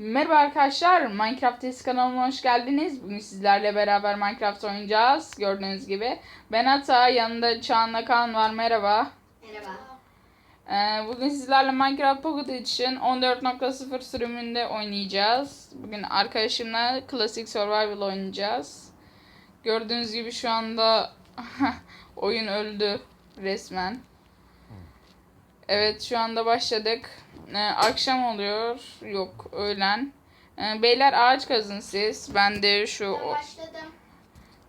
Merhaba arkadaşlar, Minecraft Test kanalıma hoş geldiniz. Bugün sizlerle beraber Minecraft oynayacağız. Gördüğünüz gibi. Ben Ata, yanında Çağan'la Kaan var. Merhaba. Merhaba. Ee, bugün sizlerle Minecraft Pocket Edition 14.0 sürümünde oynayacağız. Bugün arkadaşımla Classic Survival oynayacağız. Gördüğünüz gibi şu anda oyun öldü resmen. Evet şu anda başladık. Ee, akşam oluyor. Yok öğlen. Ee, beyler ağaç kazın siz. Ben de şu... Ben başladım.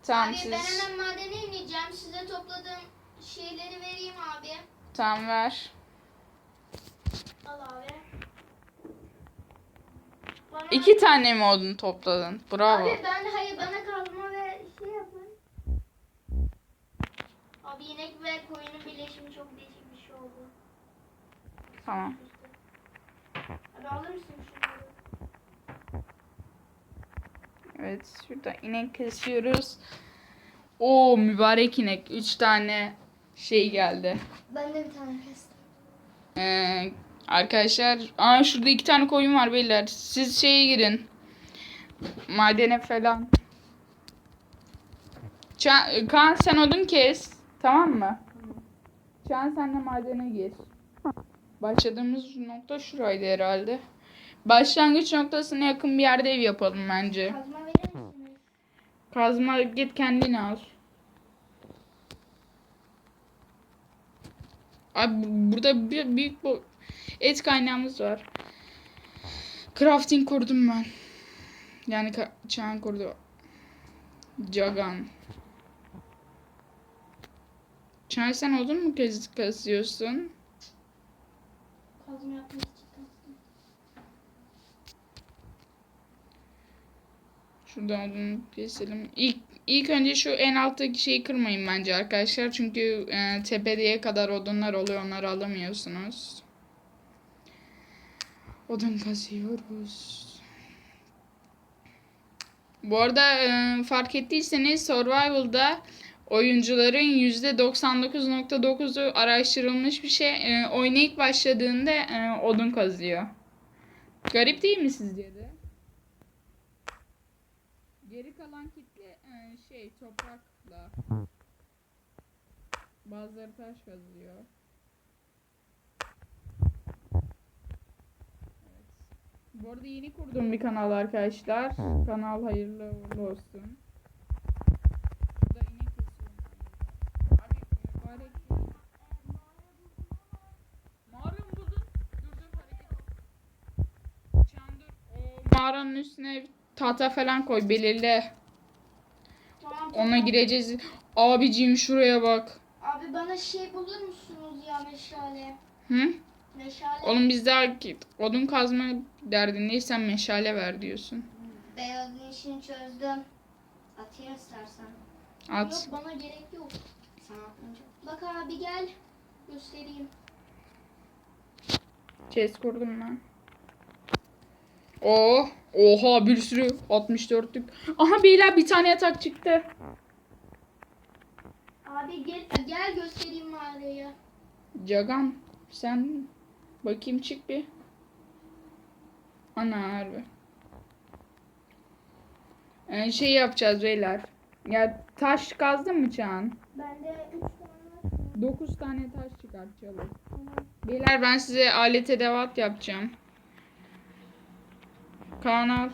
Tamam abi siz... ben hemen madene ineceğim. Size topladığım şeyleri vereyim abi. Tamam ver. Al abi. Bana... İki tane mi odun topladın? Bravo. Abi ben hayır bana kazma ve şey yapın. Abi inek ve koyunun birleşimi çok değişik bir şey oldu. Tamam. Abi alır mısın şunları? Evet şurada inek kesiyoruz. Oo mübarek inek. Üç tane şey geldi. Ben de bir tane kestim. Ee, arkadaşlar aa şurada iki tane koyun var beyler. Siz şeye girin. Madene falan. Ça- Kaan sen odun kes. Tamam mı? Çağan sen de madene gir. Başladığımız nokta şuraydı herhalde. Başlangıç noktasına yakın bir yerde ev yapalım bence. Kazma verir misiniz? Kazma git kendin al. Abi bu- burada bir büyük bu et kaynağımız var. Crafting kurdum ben. Yani Çağan kurdu. Jagan. Çağan sen odun mu kaz kazıyorsun? Kazma yapmak için kastım. Şuradan odun keselim. İlk, ilk önce şu en alttaki şeyi kırmayın bence arkadaşlar. Çünkü e, tepeye kadar odunlar oluyor. Onları alamıyorsunuz. Odun kazıyoruz. Bu arada e, fark ettiyseniz Survival'da oyuncuların %99.9'u araştırılmış bir şey. E, oyuna ilk başladığında e, odun kazıyor. Garip değil mi sizce de? Geri kalan kitle e, şey toprakla. Bazıları taş kazıyor. Evet. Bu arada yeni kurduğum bir kanal arkadaşlar. Kanal hayırlı uğurlu olsun. Burada inek kesiyorum ben burada. Abi mübarek değil. Mağara mı buldun? Dur dur hareket et. Çan dur. O mağaranın üstüne tahta falan koy belirle. Tamam. Ona tamam. gireceğiz. Abicim şuraya bak. Abi bana şey bulur musunuz ya meşale? Hı? Meşale. Oğlum biz daha odun kazma derdindeysen meşale ver diyorsun. Beyazın işini çözdüm. Atayım istersen. At. Yok bana gerek yok. Sana atmayacağım. Bak abi gel. Göstereyim. Chest kurdum ben. Oh, oha bir sürü 64'lük. Aha beyler bir tane yatak çıktı. Abi gel gel göstereyim mağarayı. Cagan sen bakayım çık bir. Ana harbi. Ee, şey yapacağız beyler. Ya taş kazdın mı Çağan? Bende 3 tane var. 9 tane taş çıkartacağız. Beyler ben size alet edevat yapacağım. Kaan al.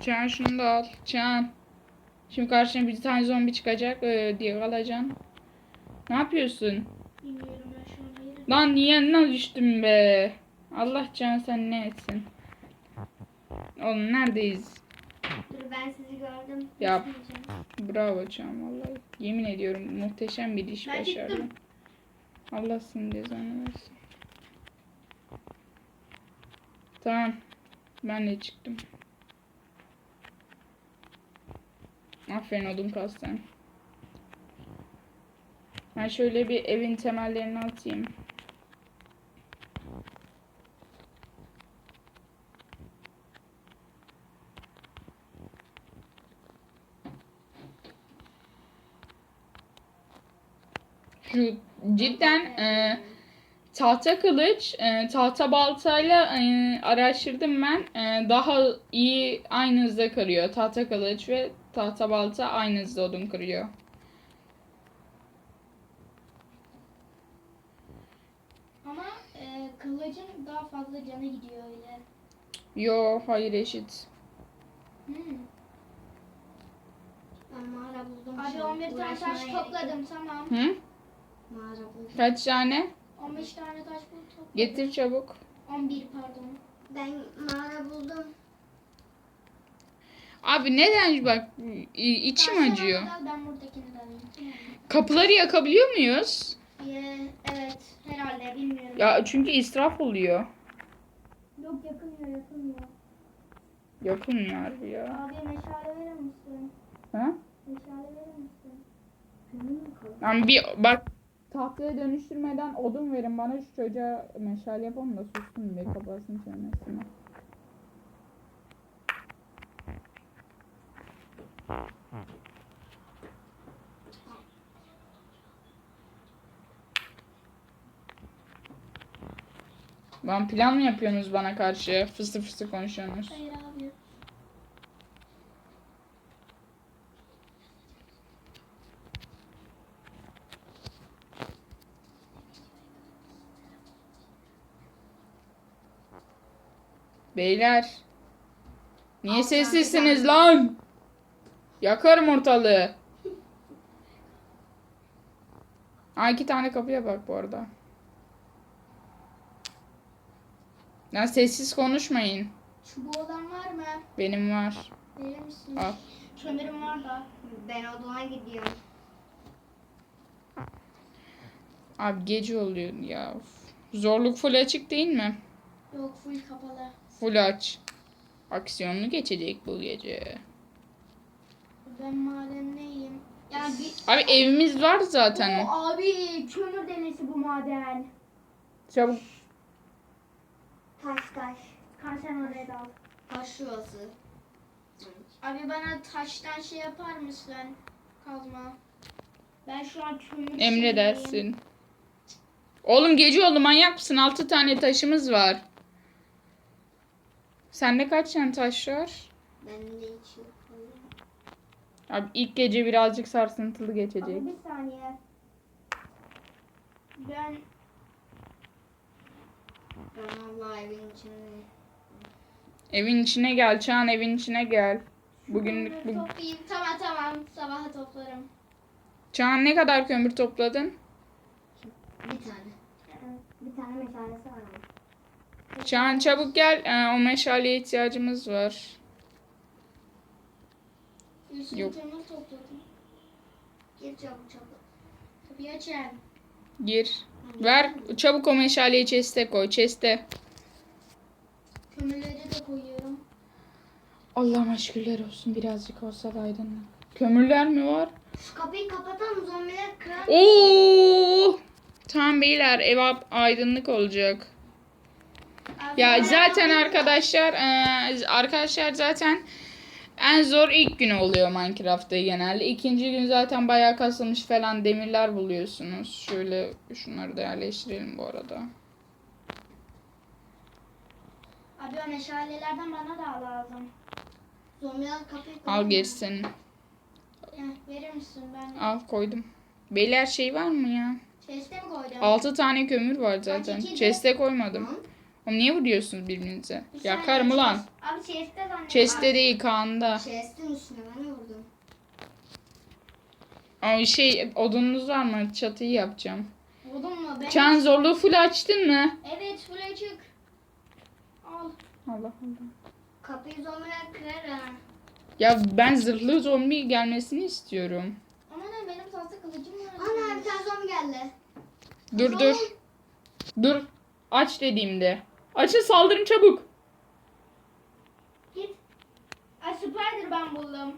Çağan şunu da al. Çağan. Şimdi karşına bir tane zombi çıkacak ee, diye alacaksın. Ne yapıyorsun? Bilmiyorum ben şu an hayır. Lan niye ne düştüm be? Allah can sen ne etsin? Oğlum neredeyiz? Dur ben sizi gördüm. Yap. Bravo Çağan vallahi. Yemin ediyorum muhteşem bir iş Ben başardın. gittim. Allah senin cezanı versin. Tamam. Ben de çıktım. Aferin odun kastan. Ben şöyle bir evin temellerini atayım. Şu cidden e, tahta kılıç, e, tahta baltayla e, araştırdım ben. E, daha iyi aynı hızda kırıyor. Tahta kılıç ve tahta balta aynı hızda odun kırıyor. Ama e, kılıcın daha fazla canı gidiyor öyle. Yo hayır eşit. Hmm. Ben mağara buldum. Abi şimdi. 11 tane taş topladım tamam. Hı? Mağara buldum. Kaç tane? 15 tane taş buldum. Getir çabuk. 11 pardon. Ben mağara buldum. Abi neden bak içim Sen acıyor. al, Ben buradakini de alayım. Tamam. Kapıları yakabiliyor muyuz? Ee, evet herhalde bilmiyorum. Ya çünkü israf oluyor. Yok yakınmıyor yakınmıyor. Yakınmıyor bu ya. Abi meşale verir misin? Ha? Meşale verir misin? Yani bir bak tahtaya dönüştürmeden odun verin bana şu çocuğa meşale yapalım da sussun bir kapatsın çenesini. Lan plan mı yapıyorsunuz bana karşı? Fıstık fıstık konuşuyorsunuz. Hayır abi. Beyler. Niye Al sessizsiniz kanka. lan? Yakarım ortalığı. Aa iki tane kapıya bak bu arada. Lan sessiz konuşmayın. Çubuğu olan var mı? Benim var. Verir misin? Al. Kömürüm var da. Ben odama gidiyorum. Abi gece oluyor ya. Zorluk full açık değil mi? Yok full kapalı. Full aç. Aksiyonlu geçecek bu gece. Ben madendeyim. Yani bir... Abi evimiz var zaten. Oo, abi kömür denesi bu maden. Çabuk. Taş taş. Kan sen oraya dal. Taş şurası. Abi bana taştan şey yapar mısın? Kazma. Ben şu an kömür. Emredersin. Oğlum gece oldu manyak mısın? 6 tane taşımız var. Sende kaç tane taş var? Bende hiç yok. Abi ilk gece birazcık sarsıntılı geçecek. Abi bir saniye. Ben Ben vallahi evin içindeyim. Evin içine gel Çağan evin içine gel. Bugünlük bu... toplayayım. Tamam tamam. Sabaha toplarım. Çağan ne kadar kömür topladın? Bir tane. Bir tane meşalesi var Çağan çabuk gel. Ee, o meşaleye ihtiyacımız var. Sürü Yok. topladım. Gir çabuk çabuk. Kapıyı açın. Gir. Ver çabuk o meşaleyi chest'e koy. Chest'e. Kömürleri de koyuyorum. Allah'ıma şükürler olsun birazcık olsa da aydınlık. Kömürler mi var? Şu kapıyı kapatalım zombiler kırar. Oo! Tamam beyler ev aydınlık olacak. Ya zaten arkadaşlar eee, arkadaşlar zaten en zor ilk gün oluyor Minecraft'ta genelde. İkinci gün zaten bayağı kasılmış falan demirler buluyorsunuz. Şöyle şunları da yerleştirelim bu arada. Abi o meşalelerden bana da lazım. Zombiler kapıyı Al gerisini. Heh, verir misin? Ben Al koydum. Beyler şey var mı ya? chest'e mi koydum? 6 tane kömür var zaten. de- Chest'e koymadım. Tamam. Oğlum niye vuruyorsunuz birbirinize? Bir Yakarım ulan. chest- Abi chest'te zannediyorum. Chest'te değil Kaan'da. Chest'in üstüne ben vurdum. Ama şey odununuz var mı? Çatıyı yapacağım. Buldun mu? Ben... Çan zorluğu full açtın mı? Evet full açık. Al. Allah Allah. Kapıyı zombiler kırar ha. Ya ben zırhlı zombi gelmesini istiyorum. Ama ne benim tahta kılıcım var. Ana bir tane zombi geldi. Dur dur. Dur. Aç dediğimde. Açın saldırın çabuk. Git. Ay spider ben buldum.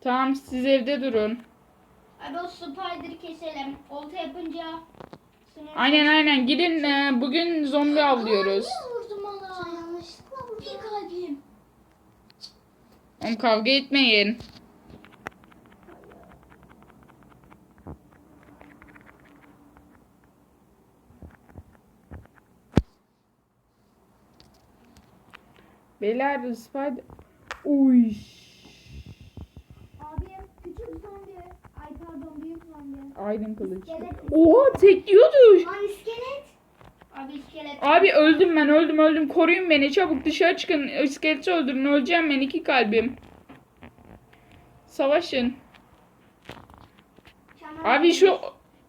Tamam siz evde durun. Abi o spider'ı keselim. Olta yapınca. sınır- Aynen aynen gidin e, bugün zombi avlıyoruz. Aa, niye bana? Sen yanlışlıkla. Bir kalbim. Oğlum kavga etmeyin. Beyler spider. Uy. Abi küçük zombi. Ay pardon büyük zombi. Aydın kılıç. İskelet. Oha tekliyordu. Lan iskelet. Abi iskelet. Abi öldüm ben öldüm öldüm. Koruyun beni çabuk dışarı çıkın. İskeleti öldürün öleceğim ben iki kalbim. Savaşın. Şaman Abi şu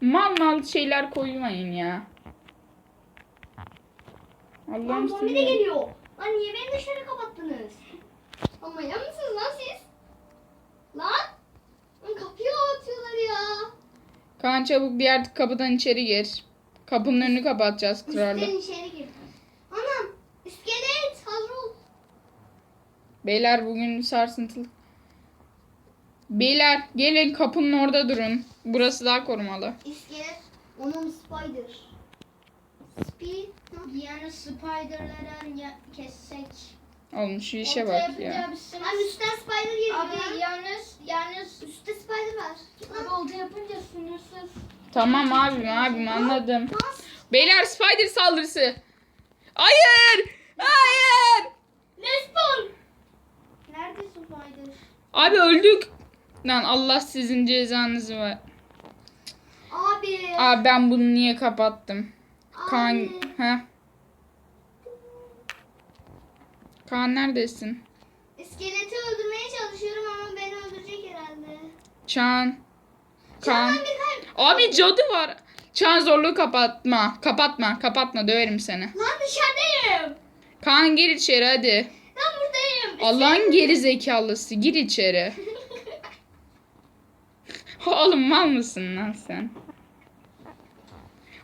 mal mal şeyler koymayın ya. Lan Allah'ım zombi de geliyor. Lan niye beni dışarı kapattınız? Ama ya mısınız lan siz? Lan? Lan kapıyı atıyorlar ya. Kaan çabuk diğer kapıdan içeri gir. Kapının önünü kapatacağız kırarlı. Üstten içeri girdim. Anam iskelet hazır ol. Beyler bugün sarsıntılı. Beyler gelin kapının orada durun. Burası daha korumalı. İskelet. Onun spider. Speed. Yani spiderları ya- kessek. Oğlum şu işe bak ya. Abi üstten spider geliyor. Abi yalnız yalnız Üstte spider var. abi olta yapınca sınırsız. Tamam abim abim anladım. Beyler spider saldırısı. Hayır! Hayır! Respawn. Nerede spider? Abi öldük. Lan Allah sizin cezanızı ver. Abi. Abi ben bunu niye kapattım? Kaan, ha? Kaan neredesin? İskeleti öldürmeye çalışıyorum ama beni öldürecek herhalde. Çağan. Kaan. Bir kalp. Abi cadı var. Çağan zorluğu kapatma. Kapatma. Kapatma. Döverim seni. Lan dışarıdayım. Kaan gir içeri hadi. Lan buradayım. Allah'ın geri zekalısı. Gir içeri. Oğlum mal mısın lan sen?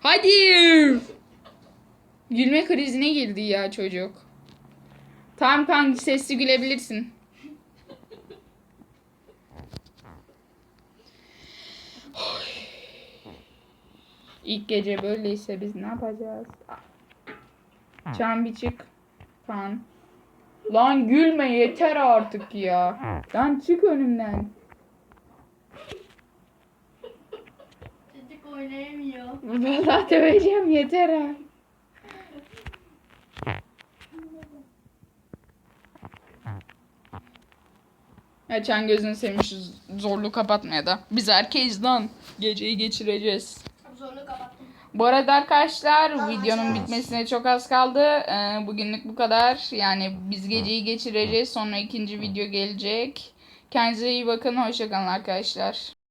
Hadi. Gülme krizine girdi ya çocuk. Tamam kanka sesli gülebilirsin. İlk gece böyleyse biz ne yapacağız? Çan bir çık. Kan. Lan gülme yeter artık ya. Lan çık önümden. Çocuk oynayamıyor. Vallahi döveceğim yeter ha. Ya Çan gözünü sevmiş şu zorluğu kapatmaya da. Biz erkeğiz lan. Geceyi geçireceğiz. Zorlu kapattım. Bu arada arkadaşlar videonun bitmesine çok az kaldı. Ee, bugünlük bu kadar. Yani biz geceyi geçireceğiz. Sonra ikinci video gelecek. Kendinize iyi bakın. Hoşçakalın arkadaşlar.